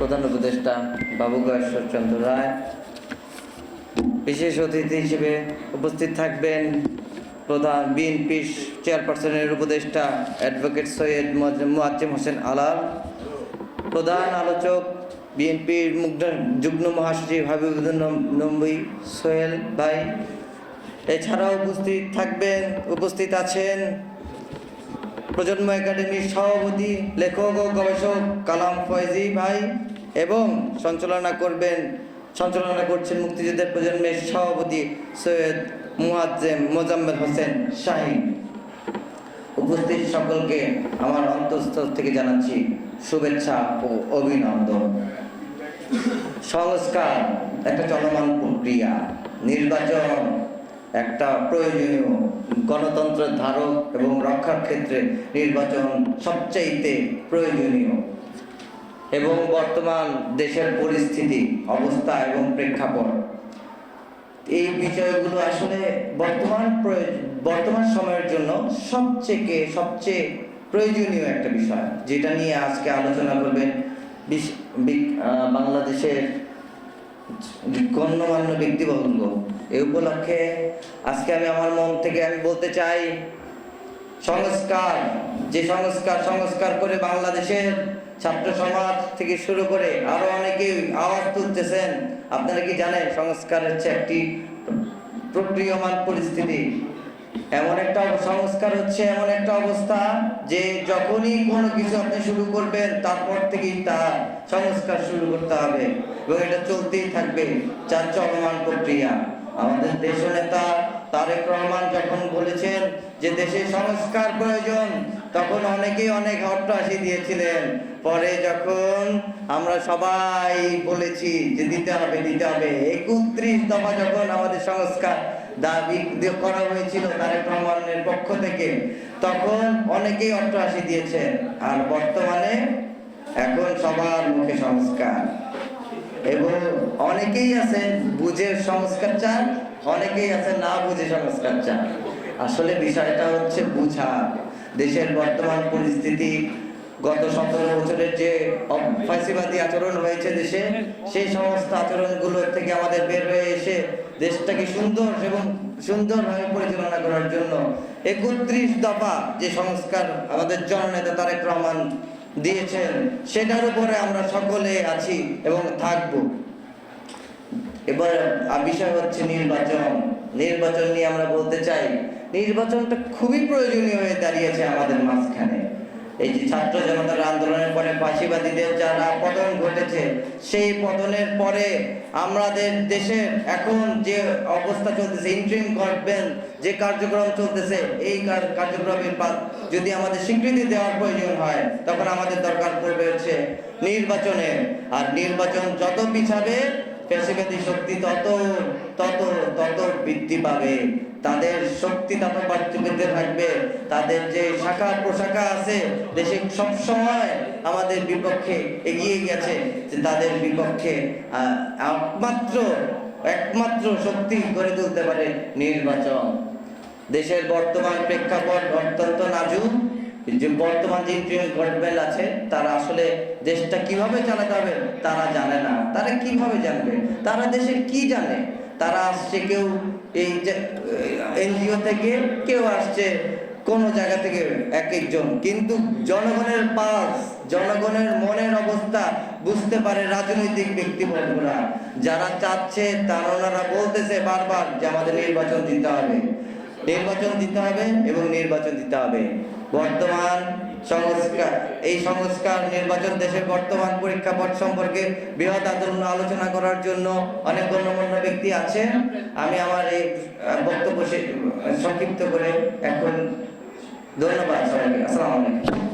প্রধান উপদেষ্টা বাবুগা ঈশ্বরচন্দ্র রায়। বিশেষ অতিথি হিসেবে উপস্থিত থাকবেন প্রধান বিএনপি চেয়ারপারসনের উপদেষ্টা অ্যাডভোকেট সৈয়দ মুয়াজ্জেম হোসেন আলাল, প্রধান আলোচক বিএনপির মুগ্ধ যুগ্ম মহাসচিব হাবিবুদ্দিন নম্বই সোহেল ভাই। এছাড়াও উপস্থিত থাকবেন, উপস্থিত আছেন প্রজন্ম একাডেমির সভাপতি, লেখক ও গবেষক কালাম ফয়েজি ভাই এবং সঞ্চালনা করবেন, সঞ্চালনা করছেন মুক্তিযুদ্ধের প্রজন্মের সভাপতি সৈয়দ মুয়াজ্জেম মোজাম্মেল হোসেন শাহিন উপস্থিত সকলকে আমার অন্তঃস্থল থেকে জানাচ্ছি শুভেচ্ছা ও অভিনন্দন। সংস্কার একটা চলমান প্রক্রিয়া, নির্বাচন একটা প্রয়োজনীয় গণতন্ত্রের ধারক এবং রক্ষার ক্ষেত্রে নির্বাচন সবচাইতে প্রয়োজনীয়। এবং বর্তমান দেশের পরিস্থিতি, অবস্থা এবং প্রেক্ষাপট। এই বিষয়গুলো আসলে বর্তমান বর্তমান সময়ের জন্য সবচেয়ে সবচেয়ে প্রয়োজনীয় একটা বিষয়, যেটা নিয়ে আজকে আলোচনা করবেন বাংলাদেশের গণ্যমান্য ব্যক্তিবর্গ। এ উপলক্ষে আজকে আমি আমার মন থেকে আমি বলতে চাই, সংস্কার, যে সংস্কার সংস্কার করে বাংলাদেশের ছাত্র সমাজ থেকে শুরু করে আরও অনেকে আওয়াজ তুলতেছেন। আপনারা কি জানেন সংস্কার হচ্ছে একটি প্রক্রিয়মান পরিস্থিতি? এমন একটা সংস্কার হচ্ছে, এমন একটা অবস্থা যে যখনই কোনো কিছু আপনি শুরু করবেন, তারপর থেকেই তা সংস্কার শুরু করতে হবে। এবং এটা চলতেই থাকবে। যার চলমান প্রক্রিয়া। আমাদের দেশ নেতা তারেক রহমান যখন বলেছেন যে দেশে সংস্কার প্রয়োজন, তখন অনেকেই অনেক হট্টহাসি দিয়েছিলেন। পরে যখন আমরা সবাই বলেছি যে দিতে হবে দিতে হবে, একত্রিশ দফা যখন আমাদের সংস্কার দাবি করা হয়েছিল তারেক রহমানের পক্ষ থেকে। তখন অনেকেই অট্টহাসি দিয়েছেন। আর বর্তমানে এখন সবার মুখে সংস্কার। এবং অনেকেই আছে বুঝে সংস্কার চান, অনেকেই আছে না বুঝে সংস্কার চান। আসলে বিষয়টা হচ্ছে বুঝা। দেশের বর্তমান পরিস্থিতি গত সতেরো বছরের যে ফাঁসিবাদী আচরণ হয়েছে দেশে, সেই সমস্ত আচরণগুলো থেকে আমাদের বের হয়ে এসে দেশটাকে সুন্দর এবং সুন্দরভাবে পরিচালনা করার জন্য একত্রিশ দফা যে সংস্কার আমাদের জননেতা তারেক রহমান দিয়েছেন, সেটার উপরে আমরা সকলে আছি এবং থাকব। এবার বিষয় হচ্ছে নির্বাচন। নির্বাচন নিয়ে আমরা বলতে চাই, নির্বাচনটা খুবই প্রয়োজনীয় হয়ে দাঁড়িয়েছে আমাদের মাঝখানে। এই যে ছাত্র জনতার আন্দোলনের পরে ফাঁসিবাদীদের যারা পতন ঘটেছে, সেই পতনের পরে আমাদের দেশের এখন যে অবস্থা চলতেছে ইন্ট্রিম গভর্নমেন্ট যে কার্যক্রম চলতেছে, এই কার্যক্রমের যদি আমাদের স্বীকৃতি দেওয়ার প্রয়োজন হয়, তখন আমাদের দরকার পড়বে হচ্ছে নির্বাচনে। আর নির্বাচন যত পিছাবে পেশিবাদী শক্তি তত তত তত বৃদ্ধি পাবে। তাদের শক্তি তত বাড়তে থাকবে। তাদের যে শাখা প্রশাখা আছে দেশে সব সময় আমাদের বিপক্ষে এগিয়ে গেছে তাদের বিপক্ষে একমাত্র একমাত্র শক্তি গড়ে তুলতে পারে নির্বাচন। দেশের বর্তমান প্রেক্ষাপট অত্যন্ত নাজুক। যে বর্তমান যে গভর্নমেন্ট আছে, তারা আসলে দেশটা কীভাবে চালাতে হবে, তারা জানে না। তারা কীভাবে জানবে? তারা দেশের কি জানে? তারা আসছে, কেউ এই এনজিও থেকে, কেউ আসছে কোন জায়গা থেকে এক একজন। কিন্তু জনগণের পাস, জনগণের মনের অবস্থা বুঝতে পারে রাজনৈতিক ব্যক্তিবর্গরা। যারা চাচ্ছে, তারা ওনারা বলতেছে বারবার যে আমাদের নির্বাচন দিতে হবে। নির্বাচন দিতে হবে এবং নির্বাচন দিতে হবে। বর্তমান সংস্কার। এই সংস্কার নির্বাচন দেশের বর্তমান পরীক্ষাপট সম্পর্কে বৃহৎ আন্দোলন আলোচনা করার জন্য অনেক গণ্যমান্য ব্যক্তি আছে আমি আমার এই বক্তব্য সংক্ষিপ্ত করে এখন ধন্যবাদ সবাইকে। আসসালামু আলাইকুম।